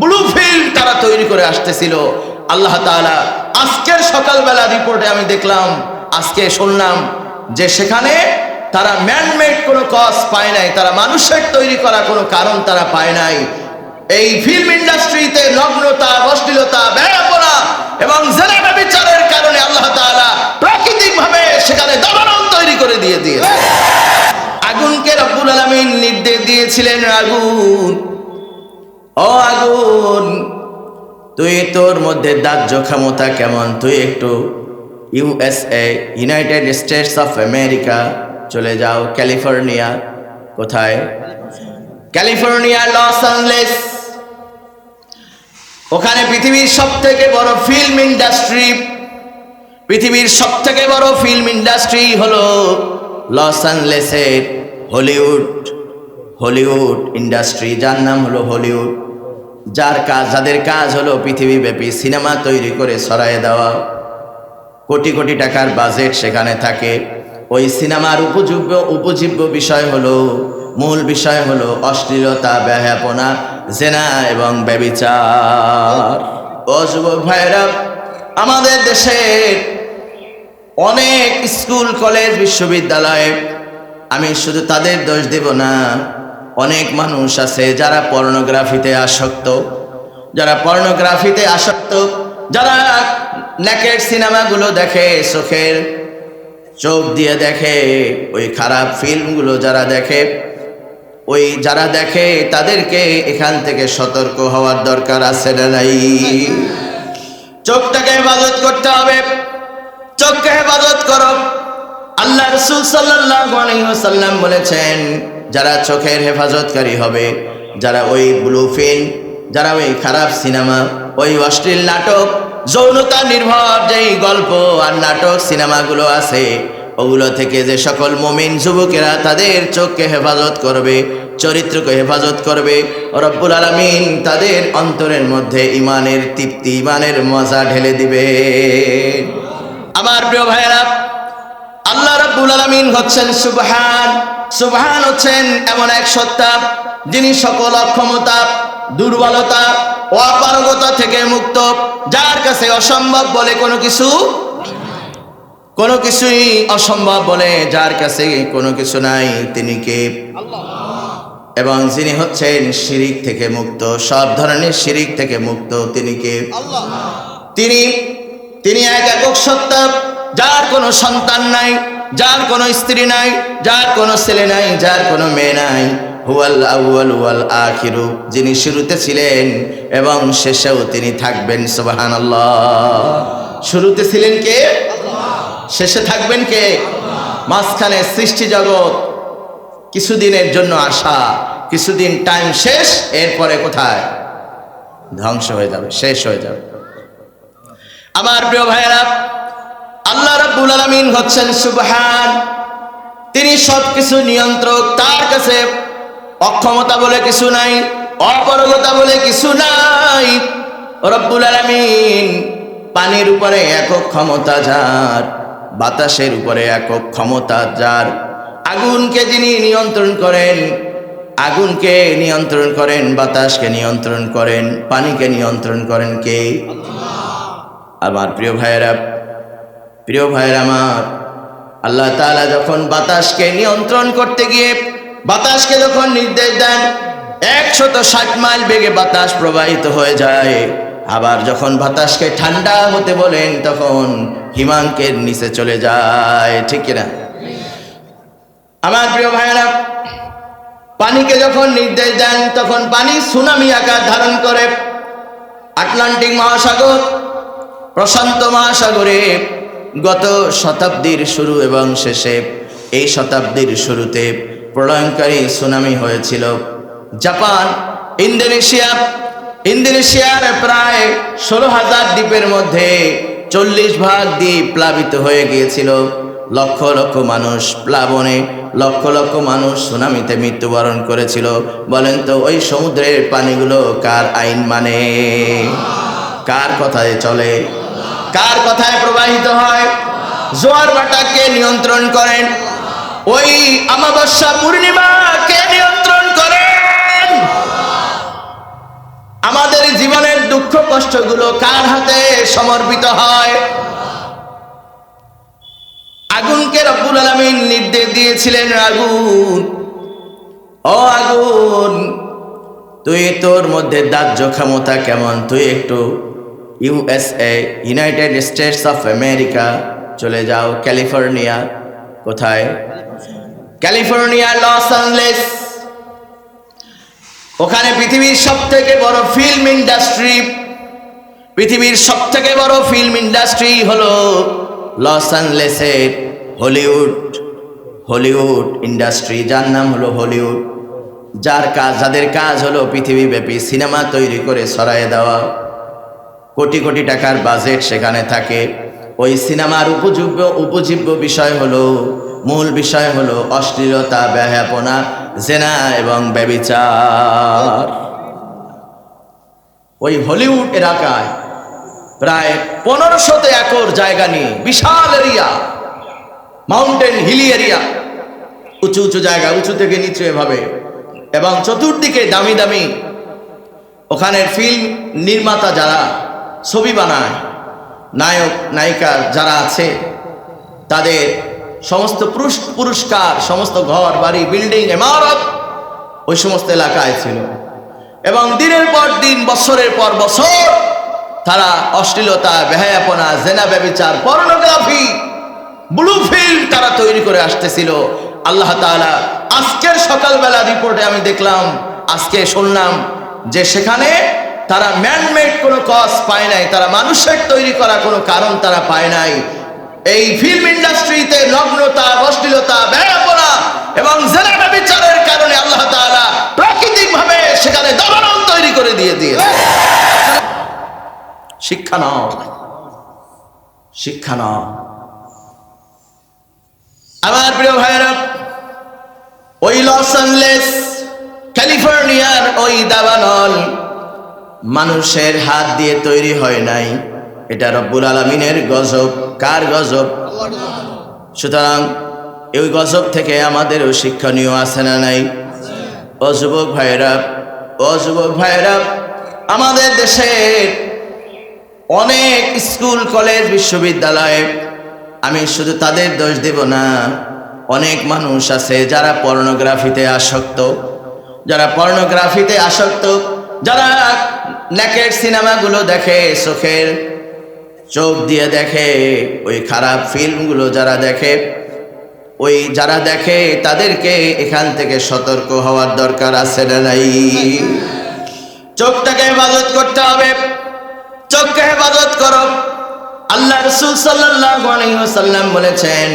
Blue field তারা তৈরি করে আসতেছিল। আল্লাহ তাআলা আজকের সকালবেলা রিপোর্টে আমি দেখলাম, আজকে শুনলাম যে সেখানে তারা ম্যানমেড কোনো কজ পায় নাই, তারা মানুষের তৈরি করা কোনো কারণ তারা পায় নাই। এই ফিল্ম ইন্ডাস্ট্রিতে নগ্নতা, অশ্লীলতা ব্যয়াপনা এবং জেনা বিচারের কারণে আল্লাহ তাআলা প্রাকৃতিকভাবে সেখানে দাবানল তৈরি করে দিয়ে দিয়েছে। আগুনকে রব্বুল আলামিন নির্দেশ দিয়েছিলেন আগুন। ও আগুন, তুই তোর মধ্যে দাহ্য ক্ষমতা কেমন? তুই একটু USA united states of America চলে যাও, ক্যালিফোর্নিয়া। কোথায়? California, Los Angeles. ওখানে পৃথিবীর সব থেকে বড় ফিল্ম ইন্ডাস্ট্রি পৃথিবীর সব থেকে বড় ফিল্ম ইন্ডাস্ট্রি হলো লস অ্যাঞ্জেলেসের হলিউড হলিউড ইন্ডাস্ট্রি যার নাম হলো হলিউড। যার কাজ, যাদের কাজ হলো পৃথিবীব্যাপী সিনেমা তৈরি করে ছড়ায় দেওয়া। কোটি কোটি টাকার বাজেট সেখানে থাকে। ওই সিনেমার উপযোগ্য, উপজীব্য বিষয় হলো, মূল বিষয় হলো অশ্লীলতা ব্যাহাপনা জেনা এবং ব্যবিচার। ও ভাইরা আমাদের দেশের অনেক স্কুল, কলেজ, বিশ্ববিদ্যালয়ে আমি শুধু তাদের দোষ দেব না অনেক মানুষ আছে যারা পর্নোগ্রাফিতে আসক্ত, যারা পর্নোগ্রাফিতে আসক্ত, যারা নেকের সিনেমাগুলো দেখে চোখের চোখ দিয়ে দেখে, ওই খারাপ ফিল্মগুলো যারা দেখে, ওই যারা দেখে তাদেরকে এখান থেকে সতর্ক হওয়ার দরকার আছে না নাই? চোখটাকে হেফাজত করতে হবে। চোখকে হেফাজত করো। আল্লাহ রসুল সাল্লাম বলেছেন যারা চোখের হেফাজতকারী হবে, যারা ওই ব্লু ফিল্ম যারা ওই খারাপ সিনেমা ওই অশ্লীল নাটক, যৌনতা নির্ভর যেই গল্প আর নাটক সিনেমাগুলো আছে, ওগুলো থেকে যে সকল মমিন যুবকেরা তাদের চোখকে হেফাজত করবে, চরিত্রকে হেফাজত করবে, রব্বুল আলমিন তাদের অন্তরের মধ্যে ইমানের তৃপ্তি ইমানের মজা ঢেলে দিবে। আমার প্রিয় ভাইয়েরা, আল্লাহ রাব্বুল আলামিন হচ্ছেন সুবহান সুবহান হচ্ছেন এমন এক সত্তা যিনি সকল অক্ষমতা দুর্বলতা অপারগতা থেকে মুক্ত যার কাছে অসম্ভব বলে কোনো কিছু কোনো কিছুই অসম্ভব বলে যার কাছে কোনো কিছু নাই তিনি কে? এবং যিনি হচ্ছেন শিরিক থেকে মুক্ত সব ধরনের শিরিক থেকে মুক্ত তিনি কে? তিনি তিনি এক একক সত্তা যার কোনো সন্তান নাই। যার কোনো স্ত্রী নাই, যার কোনো ছেলে নাই, যার কোনো মেয়ে নাই, হুয়াল আউয়াল ওয়াল আখিরু। যিনি শুরুতে ছিলেন এবং শেষেও তিনি থাকবেন, সুবহানাল্লাহ। শুরুতে ছিলেন কে? শেষে থাকবেন কে? মাঝখানে সৃষ্টি জগৎ। কিছুদিনের জন্য আসা, কিছুদিন টাইম শেষ, এরপরে কোথায়? ধ্বংস হয়ে যাবে, শেষ হয়ে যাবে। আমার প্রিয় ভাইয়েরা আল্লাহ রাব্বুল আলামিন হচ্ছেন সুবহান। তিনি সবকিছু নিয়ন্ত্রক, তার কাছে অক্ষমতা বলে কিছু নাই অপারগতা বলে কিছু নাই। রব্বুল আলামিন পানির উপরে একক ক্ষমতা যার, বাতাসের উপরে একক ক্ষমতা যার। আগুনকে যিনি নিয়ন্ত্রণ করেন, আগুনকে নিয়ন্ত্রণ করেন, বাতাসকে নিয়ন্ত্রণ করেন, পানিকে নিয়ন্ত্রণ করেন কে? আমার প্রিয় ভাইয়েরা প্রিয় ভাইয়ের আমার, আল্লাহ তালা যখন বাতাসকে নিয়ন্ত্রণ করতে গিয়ে বাতাসকে যখন নির্দেশ দেন, একশত ষাট মাইল বেগে বাতাস প্রবাহিত হয়ে যায়। আবার যখন বাতাসকে ঠান্ডা হতে বলেন, তখন হিমাঙ্কের নিচে চলে যায়। ঠিক কিনা? আমার প্রিয় ভাইয়েরা, পানিকে যখন নির্দেশ দেন, তখন পানি সুনামি আকার ধারণ করে। আটলান্টিক মহাসাগর, প্রশান্ত মহাসাগরে গত শতাব্দীর শুরু এবং শেষে এই শতাব্দীর শুরুতে প্রলয়ঙ্কারী সুনামি হয়েছিল। জাপান, ইন্দোনেশিয়া, ইন্দোনেশিয়ার প্রায় ষোলো হাজার দ্বীপের মধ্যে চল্লিশ ভাগ দ্বীপ প্লাবিত হয়ে গিয়েছিল। লক্ষ লক্ষ মানুষ প্লাবনে, লক্ষ লক্ষ মানুষ সুনামিতে মৃত্যুবরণ করেছিল। বলেন তো, ওই সমুদ্রের পানিগুলো কার আইন মানে? কার কথায় চলে? কার কথায় প্রবাহিত হয়? জোয়ার বাটাকে নিয়ন্ত্রণ করেন। ওই আমাবস্যা পূর্ণিমাকে নিয়ন্ত্রণ করেন। আমাদের রাষ্ট্রগুলো কার হাতে সমর্পিত হয়? আগুনকে রব্বুল আলমিন নির্দেশ দিয়েছিলেন, আগুন, ও আগুন, তুই তোর মধ্যে দাহ্য ক্ষমতা কেমন? তুই একটু USA united states of America চলে যাও ক্যালিফোর্নিয়া, কোথায়? California, Los Angeles. ওখানে পৃথিবীর সব থেকে বড় ফিল্ম ইন্ডাস্ট্রি পৃথিবীর সব থেকে বড় ফিল্ম ইন্ডাস্ট্রি হলো লস অ্যাঞ্জেলেসের হলিউড হলিউড ইন্ডাস্ট্রি যার নাম হলো হলিউড। যার কাজ, যাদের কাজ হলো পৃথিবীব্যাপী সিনেমা তৈরি করে ছড়াইয়ে দেওয়া। কোটি কোটি টাকার বাজেট সেখানে থাকে। ওই সিনেমার উপযোগ্য, উপজীব্য বিষয় হলো, মূল বিষয় হলো অশ্লীলতা ব্যাহাপনা জেনা এবং ব্যবিচার। ওই হলিউড এলাকায় প্রায় পনেরোশোতে একর জায়গা নিয়ে বিশাল এরিয়া, মাউন্টেন হিলি এরিয়া, উঁচু উঁচু জায়গা, উঁচু থেকে নিচু এভাবে। এবং চতুর্দিকে দামি দামি ওখানের ফিল্ম নির্মাতা যারা ছবি বানায়। নায়ক, নায়িকা যারা আছে, তাদের সমস্ত পুরস্কার, সমস্ত ঘর, বাড়ি, বিল্ডিং, ইমারত ওই সমস্ত এলাকায় ছিল। এবং দিনের পর দিন, বছরের পর বছর তারা অশ্লীলতা, বেহায়াপনা, জেনা ব্যবিচার, পর্নোগ্রাফি, ব্লু ফিল্ম তারা তৈরি করে আসতেছিল। আল্লাহ তাআলা আজকের সকালবেলা রিপোর্টে আমি দেখলাম, আজকে শুনলাম যে সেখানে তারা ম্যানমেড কোনো কজ পায় নাই, তারা মানুষের তৈরি করা কোনো কারণ তারা পায় নাই। এই ফিল্ম ইন্ডাস্ট্রিতে নগ্নতা, অশ্লীলতা ব্যয়াপনা এবং জেনা বিচারের কারণে আল্লাহ তাআলা প্রাকৃতিকভাবে সেখানে দাবানল তৈরি করে দিয়ে দিয়েছে। শিক্ষা নাও। শিক্ষা নাও। আমার প্রিয় ভাইরা ওই লস অ্যাঞ্জেলেস, ক্যালিফোর্নিয়ার ওই দাবানল মানুষের হাত দিয়ে তৈরি হয় নাই। এটা রব্বুল আলমিনের গজব। কার গজব? সুতরাং এই গজব থেকে আমাদেরও শিক্ষণীয় আছে না নাই? অযুবক যুবক ভাইরা ও যুবক ভাইরা আমাদের দেশের অনেক স্কুল, কলেজ, বিশ্ববিদ্যালয়ে আমি শুধু তাদের দোষ দেব না, অনেক মানুষ আছে যারা পর্নোগ্রাফিতে আসক্ত। যারা পর্নোগ্রাফিতে আসক্ত যারা নেকের সিনেমাগুলো দেখে, চোখের চোখ দিয়ে দেখে, ওই খারাপ ফিল্মগুলো যারা দেখে, ওই যারা দেখে, তাদেরকে এখান থেকে সতর্ক হওয়ার দরকার আছে না নাই? চোখটাকে হেফাজত করতে হবে। চোখকে হেফাজত করো। আল্লাহ রসুল সাল্লাম বলেছেন,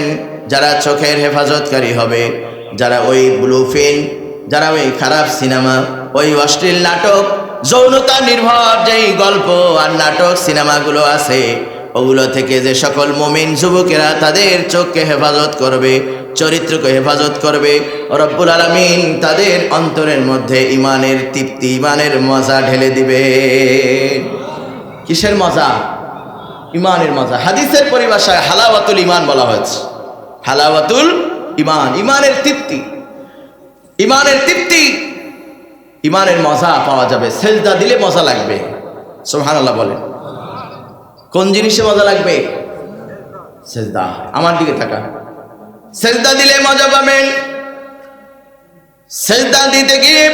যারা চোখের হেফাজতকারী হবে, যারা ওই ব্লু ফিল্ম, যারা ওই খারাপ সিনেমা ওই অশ্লীল নাটক, যৌনতা নির্ভর যেই গল্প আর নাটক, সিনেমাগুলো আছে, ওগুলো থেকে যে সকল মুমিন যুবকেরা তাদের চোখকে হেফাজত করবে, চরিত্রকে হেফাজত করবে, রব্বুল আলমিন তাদের অন্তরের মধ্যে ইমানের তৃপ্তি ইমানের মজা ঢেলে দিবে। কিসের মজা? ইমানের মজা। হাদিসের পরিভাষায় হালাওয়াতুল ইমান বলা হয়েছে। হালাওয়াতুল ইমান ইমানের তৃপ্তি। ইমানের তৃপ্তি ইমানের মজা পাওয়া যাবে, সেজদা দিলে মজা লাগবে। সোহান আল্লাহ বলেন। কোন জিনিসে মজা লাগবে? সেজদা। আমার দিকে থাকা সেজদা দিলে মজা পাবেন। সেজদা দিতে গিয়ে,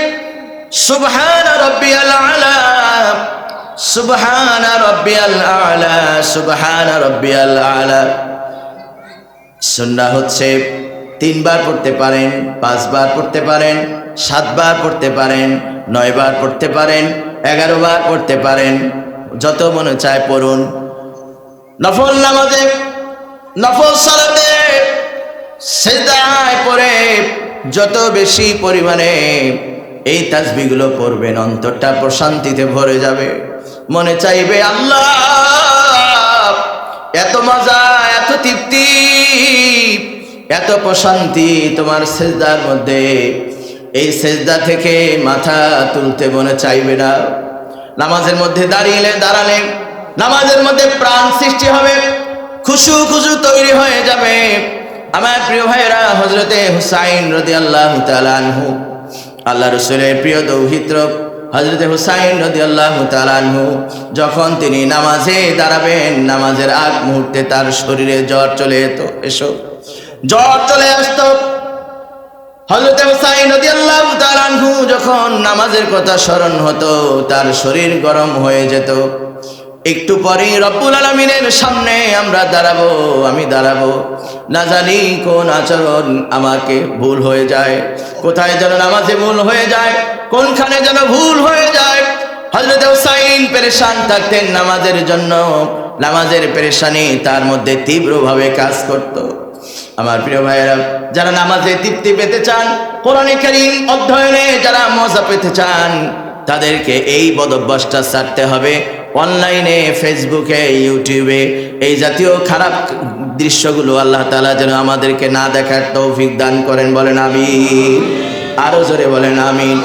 সুবহান রব্বিয়াল আলা, সুবহান রব্বিয়াল আলা, সুবহান রব্বিয়াল আলা। সুন্নাহ হচ্ছে তিনবার পড়তে পারেন, পাঁচবার পড়তে পারেন সাতবার পড়তে পারেন, নয়বার পড়তে পারেন এগারো বার পড়তে পারেন, যত মনে চায় পড়ুন। নফল নামাজে, নফল সালাতে সেদায় পড়ে যত বেশি পরিমাণে এই তাসবিগুলো পড়বেন, অন্তরটা প্রশান্তিতে ভরে যাবে। মনে চাইবে, আল্লাহ, এত মজা, এত তৃপ্তি, এত প্রশান্তি তোমার সেজদার মধ্যে এই সেজদা থেকে মাথা তুলতে মনে চাইবে না। নামাজের মধ্যে দাঁড়িয়ে দাঁড়ালে নামাজের মধ্যে প্রাণ সৃষ্টি হবে, খুশু খুশু তৈরি হয়ে যাবে। আমার প্রিয় ভাইরা হজরতে হুসাইন রদি আল্লাহ আনহু আল্লাহ রসুলের প্রিয় দৌহিত্র হজরতে হুসাইন নদী আল্লাহ তালানহু যখন তিনি নামাজে দাঁড়াবেন, নামাজের আগ মুহূর্তে তার শরীরে জ্বর চলে যেত এসো। জ্বর চলে আসতো হজরত হুসাইন রাদিয়াল্লাহু তাআলা আনহু যখন নামাজের কথা স্মরণ হতো, তার শরীর গরম হয়ে যেত। একটু পরেই রব্বুল আলমিনের সামনে আমরা দাঁড়াবো, আমি দাঁড়াবো। না জানি কোন আচরণ আমাকে ভুল হয়ে যায়, কোথায় যেন নামাজে ভুল হয়ে যায়, কোনখানে যেন ভুল হয়ে যায়। হজরত হুসাইন পেরেশান থাকতেন নামাজের জন্য। নামাজের পেরেশানি তার মধ্যে তীব্রভাবে কাজ করতো। আমার প্রিয় ভাইয়েরা, যারা নামাজে তৃপ্তি পেতে চান, কোরআনে কারীম অধ্যয়নে যারা মজা পেতে চান, তাদেরকে এই বদভ্যাসটা ছাড়তে হবে অনলাইনে, ফেসবুকে, ইউটিউবে। এই জাতীয় খারাপ দৃশ্যগুলো আল্লাহ তাআলা যেন আমাদেরকে না দেখার তৌফিক দান করেন, বলেন আমি আরও জোরে বলেন আমিন।